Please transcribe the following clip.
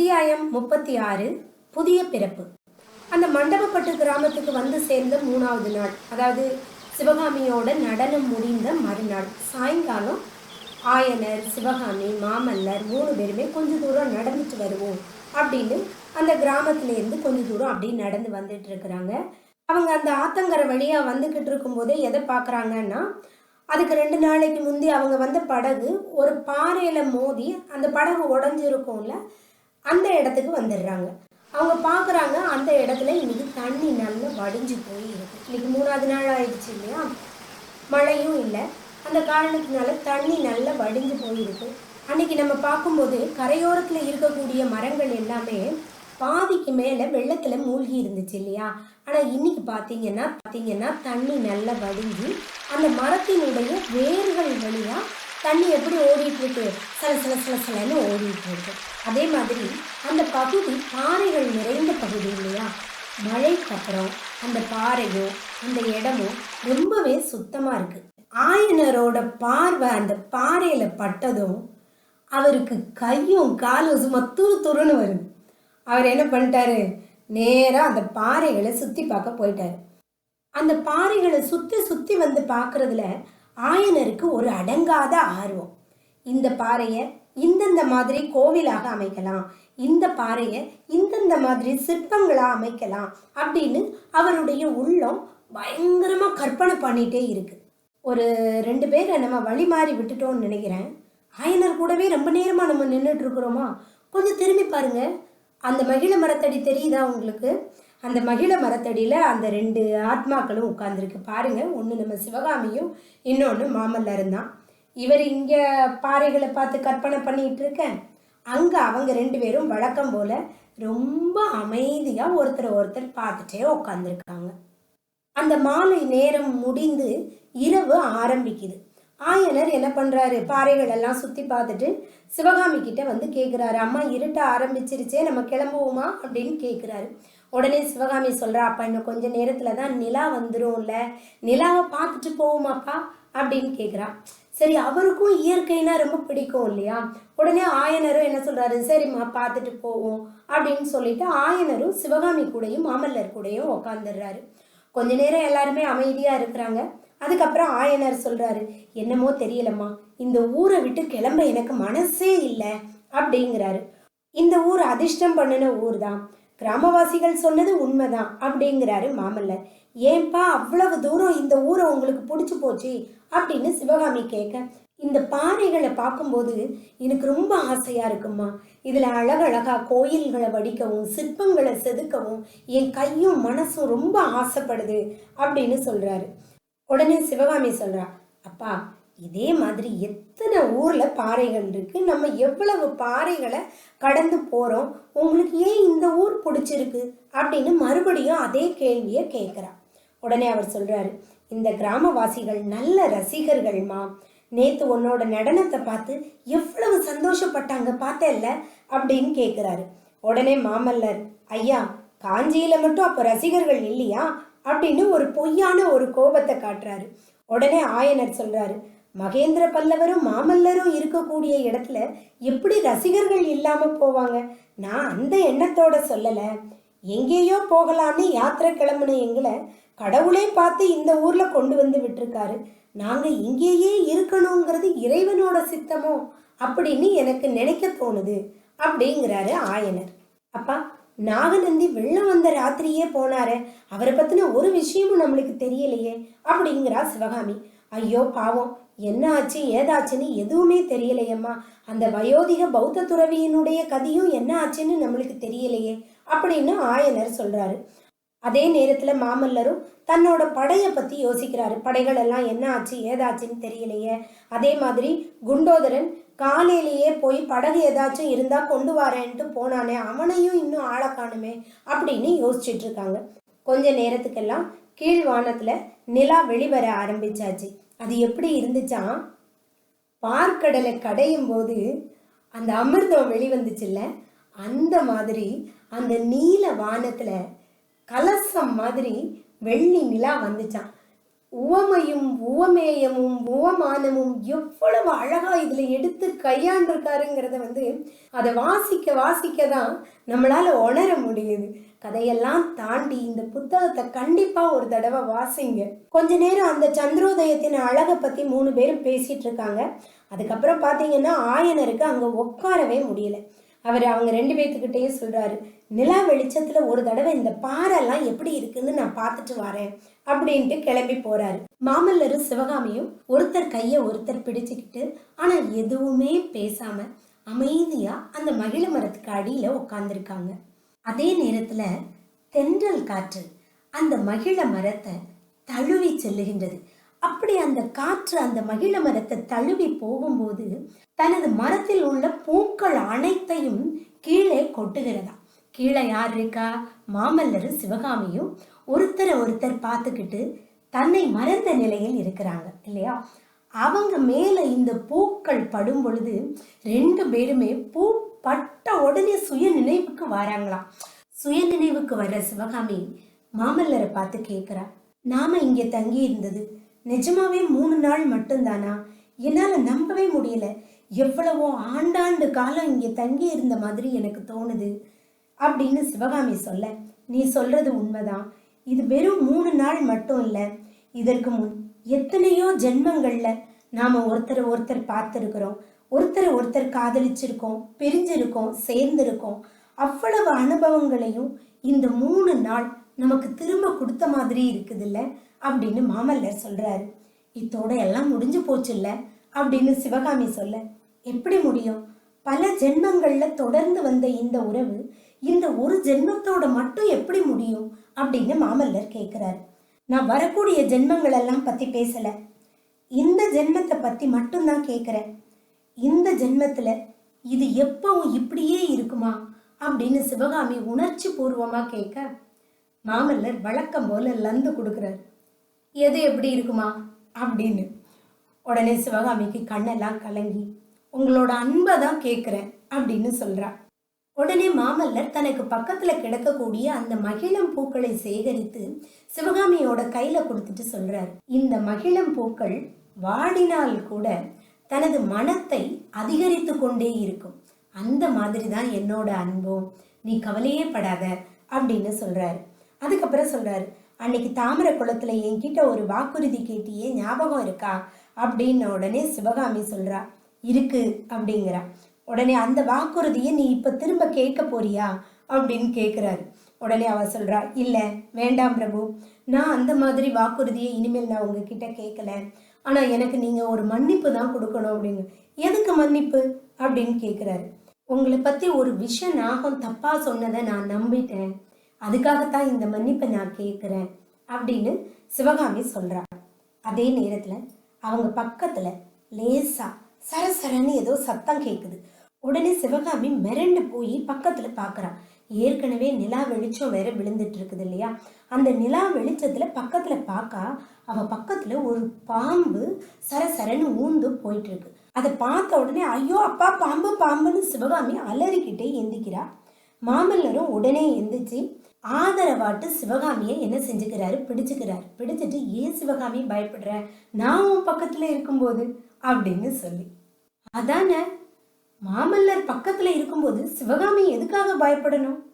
அத்தியாயம் முப்பத்தி ஆறு புதிய பிறப்பு. அந்த மண்டபப்பட்டு கிராமத்துக்கு வந்து சேர்ந்த மூணாவது நாள் அதாவது சிவகாமியோட நடனம் முடிந்த மறுநாள். சாயங்காலம் ஆயனர் சிவகாமி மாமல்லர் மூணு பேருமே கொஞ்ச தூரம் நடந்துட்டு வருவோம் அப்படின்னு அந்த கிராமத்திலேருந்து கொஞ்ச தூரம் அப்படியே நடந்து வந்துட்டு இருக்கிறாங்க. அவங்க அந்த ஆத்தங்கரை வழியாக வந்துக்கிட்டு இருக்கும்போதே எதை பார்க்குறாங்கன்னா அதுக்கு ரெண்டு நாளைக்கு முந்தி அவங்க வந்த படகு ஒரு பாறையில் மோதி அந்த படகு உடஞ்சிருக்கும்ல அந்த இடத்துக்கு வந்துடுறாங்க. அவங்க பார்க்குறாங்க அந்த இடத்துல இன்னைக்கு தண்ணி நல்லா வடிஞ்சு போய் இருக்கு. இன்னைக்கு மூணாவது நாள் ஆயிடுச்சு இல்லையா? மழையும் இல்லை. அந்த காரணத்தினால தண்ணி நல்லா வடிஞ்சு போயிருக்கு அன்னைக்கு நம்ம பார்க்கும்போது கரையோரத்தில் இருக்கக்கூடிய மரங்கள் எல்லாமே பாதிக்கு மேலே வெள்ளத்தில் மூழ்கி இருந்துச்சு இல்லையா? ஆனால் இன்னைக்கு பார்த்தீங்கன்னா பார்த்தீங்கன்னா தண்ணி நல்லா வடிஞ்சு அந்த மரத்தினுடைய வேர்கள் வழியாக தண்ணி எப்படி ஓடிட்டு இருக்கு சில சில சில சிலன்னு ஓடிட்டு இருக்கு அதே மாதிரி அந்த பகுதி பாறைகள் நிறைந்த பகுதி இல்லையா? மழைக்கு அப்புறம் அந்த பாறையும் அந்த இடமும் ரொம்பவே சுத்தமாக இருக்கு. ஆயனரோட பார்வை அந்த பாறையில் பட்டதும் அவருக்கு கையும் காலும் சும்மா துரு துருன்னு வருது. அவர் என்ன பண்ணிட்டாரு? நேராக அந்த பாறைகளை சுற்றி பார்க்க போயிட்டார். அந்த பாறைகளை சுற்றி சுற்றி வந்து பார்க்குறதுல ஆயனருக்கு ஒரு அடங்காத ஆர்வம். இந்த பாறையை இந்தந்த மாதிரி கோவிலாக அமைக்கலாம். இந்த பாறையை இந்தந்த மாதிரி சிற்பங்களாக அமைக்கலாம் அப்படின்னு அவருடைய உள்ளம் பயங்கரமாக கற்பனை பண்ணிகிட்டே இருக்கு. ஒரு ரெண்டு பேரை நம்ம வழி மாறி விட்டுட்டோம்னு நினைக்கிறேன். ஆயனர் கூடவே ரொம்ப நேரமாக நம்ம நின்றுட்டு இருக்கிறோமா? கொஞ்சம் திரும்பி பாருங்க. அந்த மகிழ மரத்தடி தெரியுதா உங்களுக்கு? அந்த மகிழ மரத்தடியில் அந்த ரெண்டு ஆத்மாக்களும் உட்காந்துருக்கு பாருங்கள் ஒன்று நம்ம சிவகாமியும் இன்னொன்று மாமல்லரும் தான். இவர் இங்கே பாறைகளை பார்த்து கற்பனை பண்ணிகிட்டு இருக்கேன். அங்கே அவங்க ரெண்டு பேரும் வழக்கம் போல் ரொம்ப அமைதியாக ஒருத்தர் ஒருத்தர் பார்த்துட்டே உட்காந்துருக்காங்க அந்த மாலை நேரம் முடிந்து இரவு ஆரம்பிக்குது. ஆயனர் என்ன பண்ணுறாரு பாறைகள் எல்லாம் சுற்றி பார்த்துட்டு சிவகாமி கிட்ட வந்து கேட்குறாரு அம்மா இருட்ட ஆரம்பிச்சிருச்சே நம்ம கிளம்புவோமா? அப்படின்னு கேட்குறாரு உடனே சிவகாமி சொல்கிறா அப்பா இன்னும் கொஞ்சம் நேரத்தில் தான் நிலா வந்துரும்ல. நிலாவை பார்த்துட்டு போவோமாப்பா? அப்படின்னு கேட்குறா சரி அவருக்கும் இயற்கைனா ரொம்ப பிடிக்கும் இல்லையா? உடனே ஆயனரும் என்ன சொல்கிறாரு சரிம்மா பார்த்துட்டு போவோம். அப்படின்னு சொல்லிட்டு ஆயனரும் சிவகாமி கூடயும் மாமல்லர் கூடயும் உக்காந்துடுறாரு. கொஞ்ச நேரம் எல்லாருமே அமைதியாக இருக்கிறாங்க. அதுக்கப்புறம் ஆயனர் சொல்கிறாரு என்னமோ தெரியலம்மா இந்த ஊரை விட்டு கிளம்ப எனக்கு மனசே இல்லை. அப்படிங்கிறாரு. இந்த ஊர் அதிர்ஷ்டம் பண்ணின ஊர் தான் கிராமவாசிகள் சொன்னது உண்மைதான் அப்படிங்கிறாரு மாமல்லர். ஏன்பா அவ்வளவு தூரம் இந்த ஊரை உங்களுக்கு பிடிச்சி போச்சு அப்படின்னு சிவகாமி கேட்க இந்த பாறைகளை பார்க்கும்போது எனக்கு ரொம்ப ஆசையா இருக்கும்மா. இதுல அழகழகா கோயில்களை வடிக்கவும் சிற்பங்களை செதுக்கவும் என் கையும் மனசும் ரொம்ப ஆசைப்படுது அப்படின்னு சொல்றாரு. உடனே சிவகாமி சொல்றா அப்பா இதே மாதிரி எத்தனை ஊரில் பாறைகள் இருக்குது நம்ம எவ்வளவு பாறைகளை கடந்து போகிறோம் உங்களுக்கு ஏன் இந்த ஊர் பிடிச்சிருக்கு? அப்படின்னு மறுபடியும் அதே கேள்வியை கேட்குறா உடனே அவர் சொல்கிறாரு இந்த கிராமவாசிகள் நல்ல ரசிகர்கள்மா. நேற்று உன்னோட நடனத்தை பார்த்து எவ்வளவு சந்தோஷப்பட்டாங்க பார்த்தேல்ல? அப்படின்னு கேட்குறாரு. உடனே மாமல்லர் ஐயா காஞ்சியில் மட்டும் அப்போ ரசிகர்கள் இல்லையா? அப்படின்னு ஒரு பொய்யான ஒரு கோபத்தை காட்டுறாரு. உடனே ஆயனர் சொல்கிறாரு மகேந்திர பல்லவரும் மாமல்லரும் இருக்கக்கூடிய இடத்துல எப்படி ரசிகர்கள் இல்லாம போவாங்க? நான் அந்த எண்ணத்தோட சொல்லல. எங்கேயோ போகலான்னு யாத்திரை கிளம்புன எங்களை கடவுளே பார்த்து இந்த ஊர்ல கொண்டு வந்து விட்டிருக்காரு. நாங்க இங்கேயே இருக்கணுங்கிறது இறைவனோட சித்தமோ? அப்படின்னு எனக்கு நினைக்க தோணுது அப்படிங்கிறாரு ஆயனர். அப்பா நாகநந்தி வெள்ளம் வந்த ராத்திரியே போனாரு. அவரை பத்தின ஒரு விஷயமும் நம்மளுக்கு தெரியலையே அப்படிங்கிறா சிவகாமி. ஐயோ பாவம். என்ன ஆச்சு ஏதாச்சுன்னு எதுவுமே தெரியலையம்மா. அந்த வயோதிக பௌத்த துறவியினுடைய கதியும் என்ன ஆச்சுன்னு நம்மளுக்கு தெரியலையே அப்படின்னு ஆயனர் சொல்றாரு. அதே நேரத்துல மாமல்லரும் தன்னோட படையை பத்தி யோசிக்கிறாரு. படைகள் எல்லாம் என்ன ஆச்சு ஏதாச்சுன்னு தெரியலையே. அதே மாதிரி குண்டோதரன் காலையிலேயே போய் படகு ஏதாச்சும் இருந்தா கொண்டு வரேன்ட்டு போனானே அவனையும் இன்னும் ஆளை காணுமே அப்படின்னு யோசிச்சுட்டு இருக்காங்க. கொஞ்ச நேரத்துக்கெல்லாம் கீழ் வானத்துல நிலா வெளிவர ஆரம்பிச்சாச்சு. அது எப்படி இருந்துச்சாம் பார்க்கடலை கடையும் போது அந்த அமிர்தம் வெளிவந்துச்சுல்ல? அந்த மாதிரி அந்த நீல வானத்துல கலசம் மாதிரி வெள்ளி நிலா வந்துச்சான் உவமையும் உவமேயமும் உவமானமும் எவ்வளவு அழகா இதுல எடுத்து கையாண்டிருக்காருங்கிறத வந்து அதை வாசிக்க வாசிக்க தான் நம்மளால உணர முடியுது. கதையெல்லாம் தாண்டி இந்த புத்தகத்தை கண்டிப்பா ஒரு தடவை வாசிங்க. கொஞ்ச நேரம் அந்த சந்திரோதயத்தின் அழகை பத்தி மூணு பேரும் பேசிட்டு இருக்காங்க. அதுக்கப்புறம் பாத்தீங்கன்னா ஆயனருக்கு அங்க உட்காரவே முடியல. அவர் அவங்க ரெண்டு பேர்த்துக்கிட்டேயே சொல்றாரு நிலா வெளிச்சத்துல ஒரு தடவை இந்த பாறைலாம் எப்படி இருக்குன்னு நான் பார்த்துட்டு வரேன் அப்படின்ட்டு கிளம்பி போறாரு. மாமல்லரும் சிவகாமியும் ஒருத்தர் கையை ஒருத்தர் பிடிச்சுக்கிட்டு ஆனா எதுவுமே பேசாம அமைதியா அந்த மகிழ மரத்துக்கு அடியில உட்காந்துருக்காங்க அதே நேரத்துல தென்றல் காற்று அந்த மகிழ மரத்தை தழுவி செல்லுகின்றது. அப்படி அந்த காற்று அந்த மகிழ மரத்தை தழுவி போகும்போது தனது மரத்தில் உள்ள பூக்கள் அனைத்தையும் கீழே கொட்டுகிறதா? கீழே யார் இருக்கா? மாமல்லரும் சிவகாமியும் ஒருத்தரை ஒருத்தர் பார்த்துக்கிட்டு தன்னை மறந்த நிலையில் இருக்கிறாங்க இல்லையா? அவங்க மேல இந்த பூக்கள் படும் பொழுது ரெண்டு பேருமே பூ பட்ட உடனே சுய நினைவுக்கு வராங்களாம். சுய நினைவுக்கு வர்ற சிவகாமி மாமல்லரை பார்த்து கேட்குறா நாம இங்கே தங்கி இருந்தது நிஜமாவே மூணு நாள் மட்டும்தானா? என்னால நம்பவே முடியல. எவ்வளவோ ஆண்டாண்டு காலம் இங்கே தங்கி இருந்த மாதிரி எனக்கு தோணுது அப்படின்னு சிவகாமி சொல்ல நீ சொல்றது உண்மைதான். இது வெறும் மூணு நாள் மட்டும் இல்லை. இதற்கு முன் எத்தனையோ ஜென்மங்கள்ல நாம ஒருத்தரை ஒருத்தர் பார்த்துருக்கிறோம். ஒருத்தரை ஒருத்தர் காதலிச்சிருக்கோம் பிரிஞ்சிருக்கோம் சேர்ந்திருக்கோம். அவ்வளவு அனுபவங்களையும் இந்த மூணு நாள் நமக்கு திரும்ப கொடுத்த மாதிரி இருக்குதுல்ல? அப்படின்னு மாமல்லர் சொல்றாரு. இத்தோட எல்லாம் முடிஞ்சு போச்சுல்ல? அப்படின்னு சிவகாமி சொல்ல எப்படி முடியும்? பல ஜென்மங்கள்ல தொடர்ந்து வந்த இந்த உறவு இந்த ஒரு ஜென்மத்தோட மட்டும் எப்படி முடியும்? அப்படின்னு மாமல்லர் கேட்கிறார் நான் வரக்கூடிய ஜென்மங்கள் எல்லாம் பத்தி பேசல. இந்த ஜென்மத்தை பத்தி மட்டும்தான் கேட்கிறேன் இந்த ஜென்மத்துல இது எப்பவும் இப்படியே இருக்குமா? அப்படின்னு சிவகாமி உணர்ச்சி பூர்வமா கேட்க மாமல்லர் வழக்கம் போல லந்து கொடுக்குறார். எது எப்படி இருக்குமா? அப்படின்னு. உடனே சிவகாமிக்கு கண்ணெல்லாம் கலங்கி உங்களோட அன்பை தான் கேட்குறேன் அப்படின்னு சொல்கிறா உடனே மாமல்லர் தனக்கு பக்கத்தில் கிடக்கக்கூடிய அந்த மகிழம் பூக்களை சேகரித்து சிவகாமியோட கையில் கொடுத்துட்டு சொல்கிறார் இந்த மகிழம் பூக்கள் வாடினால் கூட தனது மனத்தை அதிகரித்து கொண்டே இருக்கும். அந்த மாதிரி தான் என்னோட அன்பும். நீ கவலையே படாத அப்படின்னு சொல்கிறார் அதுக்கப்புறம் சொல்கிறார் அன்னைக்கு தாமரை குளத்தில் என்கிட்ட ஒரு வாக்குறுதி கேட்டியே ஞாபகம் இருக்கா? அப்படின்ன உடனே சிவகாமி சொல்கிறாள் இருக்கு அப்படிங்கிறா உடனே அந்த வாக்குறுதியை நீ இப்போ திரும்ப கேட்க போறியா? அப்படின்னு கேட்குறாரு உடனே அவ சொல்றா இல்லை வேண்டாம் பிரபு. நான் அந்த மாதிரி வாக்குறுதியை இனிமேல் நான் உங்ககிட்ட கேட்கல ஆனால் எனக்கு நீங்கள் ஒரு மன்னிப்பு தான் கொடுக்கணும் அப்படிங்க எதுக்கு மன்னிப்பு? அப்படின்னு கேட்குறாரு உங்களை பற்றி ஒரு விஷ நாகம் தப்பாக சொன்னதை நான் நம்பிட்டேன். அதுக்காகத்தான் இந்த மன்னிப்பை நான் கேட்குறேன் அப்படின்னு சிவகாமி சொல்கிறாள் அதே நேரத்தில் அவங்க பக்கத்தில் லேசாக சரசரன்னு ஏதோ சத்தம் கேட்குது உடனே சிவகாமி மிரண்டு போய் பக்கத்துல பார்க்கறா ஏற்கனவே நிலா வெளிச்சம் வேற விழுந்துட்டு இருக்குது இல்லையா? அந்த நிலா வெளிச்சத்துல பக்கத்துல பார்க்கா அவ பக்கத்துல ஒரு பாம்பு சரசரன்னு ஊந்து போயிட்டு இருக்கு அதை பார்த்த உடனே ஐயோ அப்பா பாம்பு பாம்புன்னு சிவகாமி அலறிக்கிட்டே எந்திக்கிறா. மாமல்லரும் உடனே எந்திரிச்சு ஆதரவாட்டு சிவகாமியை என்ன செஞ்சுக்கிறாரு? பிடிச்சுக்கிறாரு. பிடிச்சிட்டு ஏன் சிவகாமி பயப்படுற? நான் உன் பக்கத்துல இருக்கும்போது அப்படின்னு சொல்லி. அதானே? மாமல்லர் பக்கத்துல இருக்கும்போது சிவகாமி எதுக்காக பயப்படணும்?